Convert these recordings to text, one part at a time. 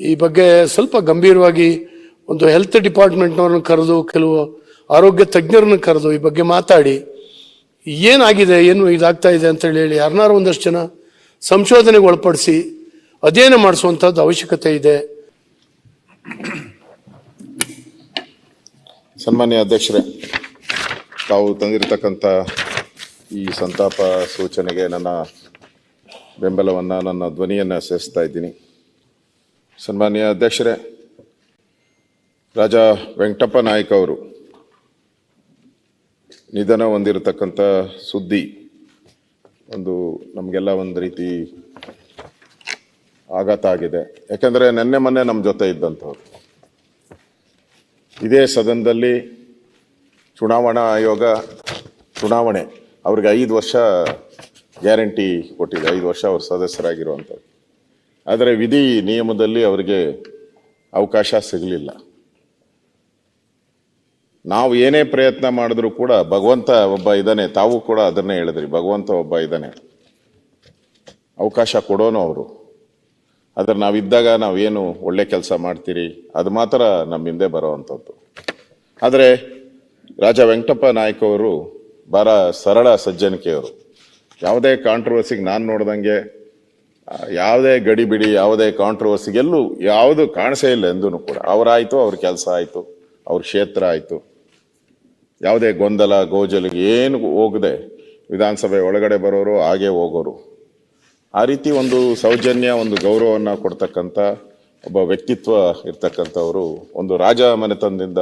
ಈ ಬಗ್ಗೆ ಸ್ವಲ್ಪ ಗಂಭೀರವಾಗಿ ಒಂದು ಹೆಲ್ತ್ ಡಿಪಾರ್ಟ್ಮೆಂಟ್ನವ್ರನ್ನ ಕರೆದು, ಕೆಲವು ಆರೋಗ್ಯ ತಜ್ಞರನ್ನ ಕರೆದು ಈ ಬಗ್ಗೆ ಮಾತಾಡಿ. ಏನಾಗಿದೆ, ಏನು ಇದಾಗ್ತಾ ಇದೆ ಅಂತ ಹೇಳಿ ಯಾರನ್ನಾರು ಒಂದಷ್ಟು ಜನ ಸಂಶೋಧನೆಗೆ ಒಳಪಡಿಸಿ ಅಧ್ಯಯನ ಮಾಡಿಸುವಂಥದ್ದು ಅವಶ್ಯಕತೆ ಇದೆ. ಸನ್ಮಾನ್ಯ ಅಧ್ಯಕ್ಷರೇ, ತಾವು ತಂದಿರತಕ್ಕಂಥ ಈ ಸಂತಾಪ ಸೂಚನೆಗೆ ನನ್ನ ಬೆಂಬಲವನ್ನು, ನನ್ನ ಧ್ವನಿಯನ್ನು ಸೇರಿಸ್ತಾ ಇದ್ದೀನಿ. ಸನ್ಮಾನ್ಯ ಅಧ್ಯಕ್ಷರೇ, ರಾಜ ವೆಂಕಟಪ್ಪ ನಾಯ್ಕ ಅವರು, ನಿಧನ ಹೊಂದಿರತಕ್ಕಂಥ ಸುದ್ದಿ, ಒಂದು ನಮಗೆಲ್ಲ ಒಂದು ರೀತಿ ಆಘಾತ ಆಗಿದೆ. ಯಾಕೆಂದರೆ ನೆನ್ನೆ ಮೊನ್ನೆ ನಮ್ಮ ಜೊತೆ ಇದ್ದಂಥವ್ರು. ಇದೇ ಸದನದಲ್ಲಿ ಚುನಾವಣಾ ಆಯೋಗ, ಚುನಾವಣೆ, ಅವ್ರಿಗೆ ಐದು ವರ್ಷ ಗ್ಯಾರಂಟಿ ಕೊಟ್ಟಿದೆ. ಐದು ವರ್ಷ ಅವ್ರ ಸದಸ್ಯರಾಗಿರುವಂಥದ್ದು ಆದರೆ ವಿಧಿ ನಿಯಮದಲ್ಲಿ ಅವರಿಗೆ ಅವಕಾಶ ಸಿಗಲಿಲ್ಲ. ನಾವು ಏನೇ ಪ್ರಯತ್ನ ಮಾಡಿದ್ರೂ ಕೂಡ ಭಗವಂತ ಒಬ್ಬ ಇದ್ದಾನೆ, ತಾವು ಕೂಡ ಅದನ್ನೇ ಹೇಳಿದ್ರಿ, ಭಗವಂತ ಒಬ್ಬ ಇದ್ದಾನೆ. ಅವಕಾಶ ಕೊಡೋನು ಅವರು. ಆದರೆ ನಾವಿದ್ದಾಗ ನಾವೇನು ಒಳ್ಳೆ ಕೆಲಸ ಮಾಡ್ತೀರಿ? ಅದು ಮಾತ್ರ ನಮ್ಮ ಹಿಂದೆ ಬರೋವಂಥದ್ದು ಆದರೆ ರಾಜ ವೆಂಕಟಪ್ಪ ನಾಯ್ಕ ಅವರು ಭಾಳ ಸರಳ ಸಜ್ಜನಿಕೆಯವರು. ಯಾವುದೇ ಕಾಂಟ್ರವರ್ಸಿಗೆ ನಾನು ನೋಡ್ದಂಗೆ ಯಾವುದೇ ಗಡಿಬಿಡಿ, ಯಾವುದೇ ಕಾಂಟ್ರವರ್ಸಿ ಎಲ್ಲೂ ಯಾವುದು ಕಾಣಿಸೇ ಇಲ್ಲ ಎಂದೂ ಕೂಡ. ಅವರಾಯಿತು, ಅವ್ರ ಕೆಲಸ ಆಯಿತು, ಅವ್ರ ಕ್ಷೇತ್ರ ಆಯಿತು. ಯಾವುದೇ ಗೊಂದಲ, ಗೋಜಲಿಗೆ ಏನು ಹೋಗದೆ ವಿಧಾನಸಭೆ ಒಳಗಡೆ ಬರೋರು, ಹಾಗೆ ಹೋಗೋರು. ಆ ರೀತಿ ಒಂದು ಸೌಜನ್ಯ, ಒಂದು ಗೌರವವನ್ನು ಕೊಡ್ತಕ್ಕಂಥ ಒಬ್ಬ ವ್ಯಕ್ತಿತ್ವ ಇರ್ತಕ್ಕಂಥವರು, ಒಂದು ರಾಜ ಮನೆತನದಿಂದ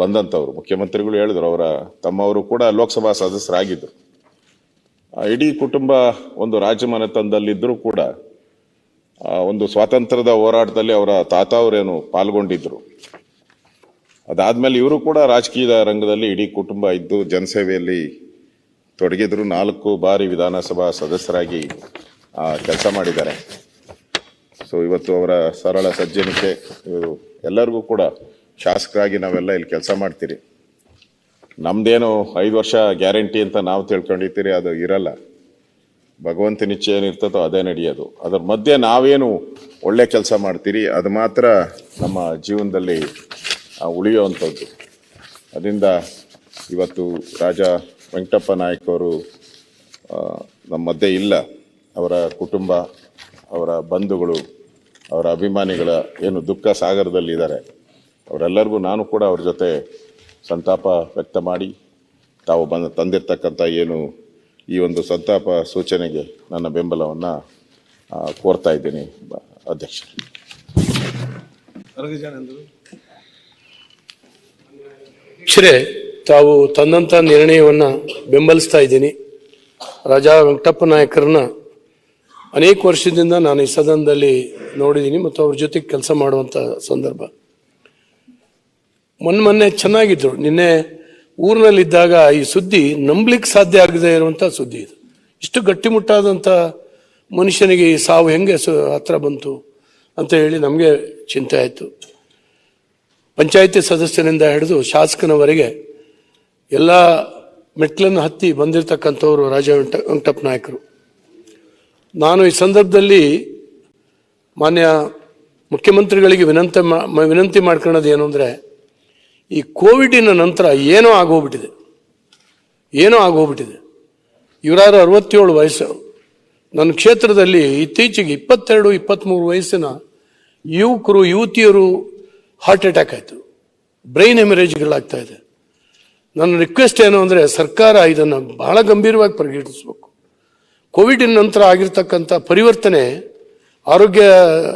ಬಂದಂಥವ್ರು. ಮುಖ್ಯಮಂತ್ರಿಗಳು ಹೇಳಿದ್ರು, ಅವರ ತಮ್ಮವರು ಕೂಡ ಲೋಕಸಭಾ ಸದಸ್ಯರಾಗಿದ್ದರು ಇಡೀ ಕುಟುಂಬ ಒಂದು ರಾಜಮನೆತನದಲ್ಲಿದ್ದರೂ ಕೂಡ ಒಂದು ಸ್ವಾತಂತ್ರ್ಯದ ಹೋರಾಟದಲ್ಲಿ ಅವರ ತಾತ ಅವರೇನು ಪಾಲ್ಗೊಂಡಿದ್ರು. ಅದಾದ್ಮೇಲೆ ಇವರು ಕೂಡ ರಾಜಕೀಯದ ರಂಗದಲ್ಲಿ ಇಡೀ ಕುಟುಂಬ ಇದ್ದು ಜನಸೇವೆಯಲ್ಲಿ ತೊಡಗಿದ್ರು. ನಾಲ್ಕು ಬಾರಿ ವಿಧಾನಸಭಾ ಸದಸ್ಯರಾಗಿ ಕೆಲಸ ಮಾಡಿದ್ದಾರೆ. ಸೊ ಇವತ್ತು ಅವರ ಸರಳ ಸಜ್ಜನಿಕೆ ಎಲ್ಲರಿಗೂ ಕೂಡ ಶಾಸಕರಾಗಿ ನಾವೆಲ್ಲ ಇಲ್ಲಿ ಕೆಲಸ ಮಾಡ್ತೀರಿ. ನಮ್ದೇನು ಐದು ವರ್ಷ ಗ್ಯಾರಂಟಿ ಅಂತ ನಾವು ತಿಳ್ಕೊಂಡಿರ್ತೀರಿ ಅದು ಇರಲ್ಲ. ಭಗವಂತನ ಇಚ್ಛೆ ಏನಿರ್ತದೋ ಅದೇ ನಡೆಯೋದು. ಅದ್ರ ಮಧ್ಯೆ ನಾವೇನು ಒಳ್ಳೆ ಕೆಲಸ ಮಾಡ್ತೀರಿ, ಅದು ಮಾತ್ರ ನಮ್ಮ ಜೀವನದಲ್ಲಿ ಉಳಿಯುವಂಥದ್ದು. ಅದರಿಂದ ಇವತ್ತು ರಾಜ ವೆಂಕಟಪ್ಪ ನಾಯ್ಕ ಅವರು ನಮ್ಮ ಮಧ್ಯೆ ಇಲ್ಲ. ಅವರ ಕುಟುಂಬ, ಅವರ ಬಂಧುಗಳು, ಅವರ ಅಭಿಮಾನಿಗಳ ಏನು ದುಃಖ ಸಾಗರದಲ್ಲಿದ್ದಾರೆ. ಅವರೆಲ್ಲರಿಗೂ ನಾನು ಕೂಡ ಅವ್ರ ಜೊತೆ ಸಂತಾಪ ವ್ಯಕ್ತ ಮಾಡಿ ತಾವು ಬಂದು ತಂದಿರ್ತಕ್ಕಂಥ ಏನು ಈ ಒಂದು ಸಂತಾಪ ಸೂಚನೆಗೆ ನನ್ನ ಬೆಂಬಲವನ್ನು ಕೋರ್ತಾ ಇದ್ದೀನಿ ಬ- ಅಧ್ಯಕ್ಷ. ಶ್ರೇ ತಾವು ತಂದಂಥ ನಿರ್ಣಯವನ್ನು ಬೆಂಬಲಿಸ್ತಾ ಇದ್ದೀನಿ. ರಾಜಾ ವೆಂಕಟಪ್ಪ ನಾಯಕರನ್ನ ಅನೇಕ ವರ್ಷದಿಂದ ನಾನು ಈ ಸದನದಲ್ಲಿ ನೋಡಿದ್ದೀನಿ ಮತ್ತು ಅವ್ರ ಜೊತೆಗೆ ಕೆಲಸ ಮಾಡುವಂಥ ಸಂದರ್ಭ. ಮೊನ್ನೆ ಮೊನ್ನೆ ಚೆನ್ನಾಗಿದ್ರು. ನಿನ್ನೆ ಊರಿನಲ್ಲಿದ್ದಾಗ ಈ ಸುದ್ದಿ ನಂಬಲಿಕ್ಕೆ ಸಾಧ್ಯ ಆಗದೆ ಇರುವಂಥ ಸುದ್ದಿ ಇದು. ಇಷ್ಟು ಗಟ್ಟಿಮುಟ್ಟಾದಂಥ ಮನುಷ್ಯನಿಗೆ ಈ ಸಾವು ಹೆಂಗೆ ಹತ್ರ ಬಂತು ಅಂತ ಹೇಳಿ ನಮಗೆ ಚಿಂತೆ ಆಯಿತು. ಪಂಚಾಯಿತಿ ಸದಸ್ಯನಿಂದ ಹಿಡಿದು ಶಾಸಕನವರೆಗೆ ಎಲ್ಲ ಮೆಟ್ಲನ್ನು ಹತ್ತಿ ಬಂದಿರತಕ್ಕಂಥವ್ರು ರಾಜ ವೆಂಟ ವೆಂಕಟಪ್ಪ ನಾಯಕರು. ನಾನು ಈ ಸಂದರ್ಭದಲ್ಲಿ ಮಾನ್ಯ ಮುಖ್ಯಮಂತ್ರಿಗಳಿಗೆ ವಿನಂತಿ ಮಾ- ವಿನಂತಿ ಮಾಡ್ಕೊಳ್ಳೋದು ಏನು ಅಂದರೆ ಈ ಕೋವಿಡಿನ ನಂತರ ಏನೋ ಆಗೋಗ್ಬಿಟ್ಟಿದೆ. ಏನೋ ಆಗೋಗ್ಬಿಟ್ಟಿದೆ. ಇವರಾರು ಅರವತ್ತೇಳು ವಯಸ್ಸು. ನನ್ನ ಕ್ಷೇತ್ರದಲ್ಲಿ ಇತ್ತೀಚೆಗೆ ಇಪ್ಪತ್ತೆರಡು ಇಪ್ಪತ್ತ್ಮೂರು ವಯಸ್ಸಿನ ಯುವಕರು, ಯುವತಿಯರು ಹಾರ್ಟ್ ಅಟ್ಯಾಕ್ ಆಯಿತು. ಬ್ರೈನ್ ಹೆಮರೇಜ್ಗಳಾಗ್ತಾ ಇದೆ. ನನ್ನ ರಿಕ್ವೆಸ್ಟ್ ಏನು ಅಂದರೆ ಸರ್ಕಾರ ಇದನ್ನು ಬಹಳ ಗಂಭೀರವಾಗಿ ಪರಿಗಣಿಸಬೇಕು. ಕೋವಿಡಿನ ನಂತರ ಆಗಿರ್ತಕ್ಕಂಥ ಪರಿವರ್ತನೆ ಆರೋಗ್ಯ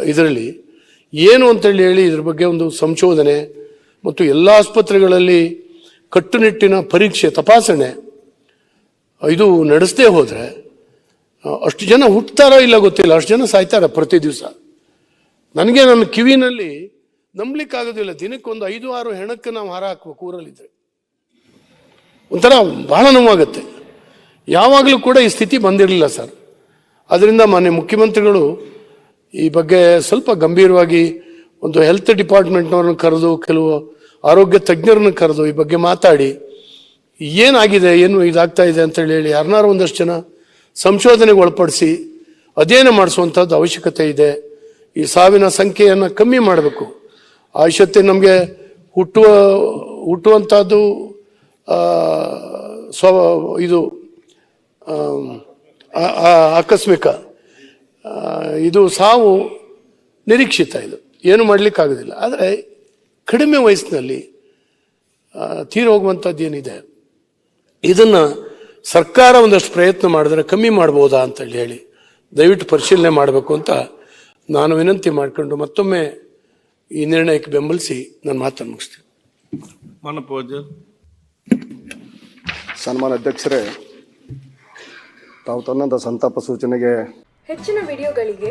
ಇದರಲ್ಲಿ ಏನು ಅಂತೇಳಿ ಹೇಳಿ ಇದ್ರ ಬಗ್ಗೆ ಒಂದು ಸಂಶೋಧನೆ ಮತ್ತು ಎಲ್ಲ ಆಸ್ಪತ್ರೆಗಳಲ್ಲಿ ಕಟ್ಟುನಿಟ್ಟಿನ ಪರೀಕ್ಷೆ, ತಪಾಸಣೆ, ಇದು ನಡೆಸದೇ ಹೋದರೆ, ಅಷ್ಟು ಜನ ಹುಟ್ತಾರೋ ಇಲ್ಲ ಗೊತ್ತಿಲ್ಲ, ಅಷ್ಟು ಜನ ಸಾಯ್ತಾರೆ ಪ್ರತಿ ದಿವಸ. ನನಗೆ ನನ್ನ ಕಿವಿನಲ್ಲಿ ನಂಬಲಿಕ್ಕಾಗೋದಿಲ್ಲ. ದಿನಕ್ಕೊಂದು ಐದು, ಆರು ಹೆಣಕ್ಕೆ ನಾವು ಹಾರ ಹಾಕ್ಬೇಕು ಊರಲ್ಲಿದ್ದರೆ ಒಂಥರ ಬಹಳ ನೋವಾಗುತ್ತೆ. ಯಾವಾಗಲೂ ಕೂಡ ಈ ಸ್ಥಿತಿ ಬಂದಿರಲಿಲ್ಲ ಸರ್. ಅದರಿಂದ ಮಾನ್ಯ ಮುಖ್ಯಮಂತ್ರಿಗಳು ಈ ಬಗ್ಗೆ ಸ್ವಲ್ಪ ಗಂಭೀರವಾಗಿ ಒಂದು ಹೆಲ್ತ್ ಡಿಪಾರ್ಟ್ಮೆಂಟ್ನವ್ರನ್ನ ಕರೆದು, ಕೆಲವು ಆರೋಗ್ಯ ತಜ್ಞರನ್ನ ಕರೆದು ಈ ಬಗ್ಗೆ ಮಾತಾಡಿ, ಏನಾಗಿದೆ, ಏನು ಇದಾಗ್ತಾ ಇದೆ ಅಂತ ಹೇಳಿ ಯಾರನ್ನಾರು ಒಂದಷ್ಟು ಜನ ಸಂಶೋಧನೆಗೆ ಒಳಪಡಿಸಿ ಅಧ್ಯಯನ ಮಾಡಿಸುವಂಥದ್ದು ಅವಶ್ಯಕತೆ ಇದೆ. ಈ ಸಾವಿನ ಸಂಖ್ಯೆಯನ್ನು ಕಮ್ಮಿ ಮಾಡಬೇಕು. ಆಯುಷ್ಯತೆ ನಮಗೆ ಹುಟ್ಟುವ ಹುಟ್ಟುವಂಥದ್ದು ಸ್ವ, ಇದು ಆಕಸ್ಮಿಕ ಇದು ಸಾವು ನಿರೀಕ್ಷಿತ ಇದು. ಏನು ಮಾಡಲಿಕ್ಕಾಗೋದಿಲ್ಲ. ಆದರೆ ಕಡಿಮೆ ವಯಸ್ಸಿನಲ್ಲಿ ತೀರೋಗುವಂಥದ್ದು ತೀರಿ ಹೋಗುವಂಥದ್ದು ಏನಿದೆ? ಇದನ್ನು ಸರ್ಕಾರ ಒಂದಷ್ಟು ಪ್ರಯತ್ನ ಮಾಡಿದ್ರೆ ಕಮ್ಮಿ ಮಾಡ್ಬೋದಾ ಅಂತೇಳಿ ಹೇಳಿ ದಯವಿಟ್ಟು ಪರಿಶೀಲನೆ ಮಾಡಬೇಕು ಅಂತ ನಾನು ವಿನಂತಿ ಮಾಡಿಕೊಂಡು ಮತ್ತೊಮ್ಮೆ ಈ ನಿರ್ಣಯಕ್ಕೆ ಬೆಂಬಲಿಸಿ ನಾನು ಮಾತನ್ನು ಮುಗಿಸ್ತೀನಿ. ಮನಪೋಜ ಸನ್ಮಾನ ಅಧ್ಯಕ್ಷರೇ ತಾವು ತನ್ನಂಥ ಸಂತಾಪ ಸೂಚನೆಗೆ ಹೆಚ್ಚಿನ ವಿಡಿಯೋಗಳಿಗೆ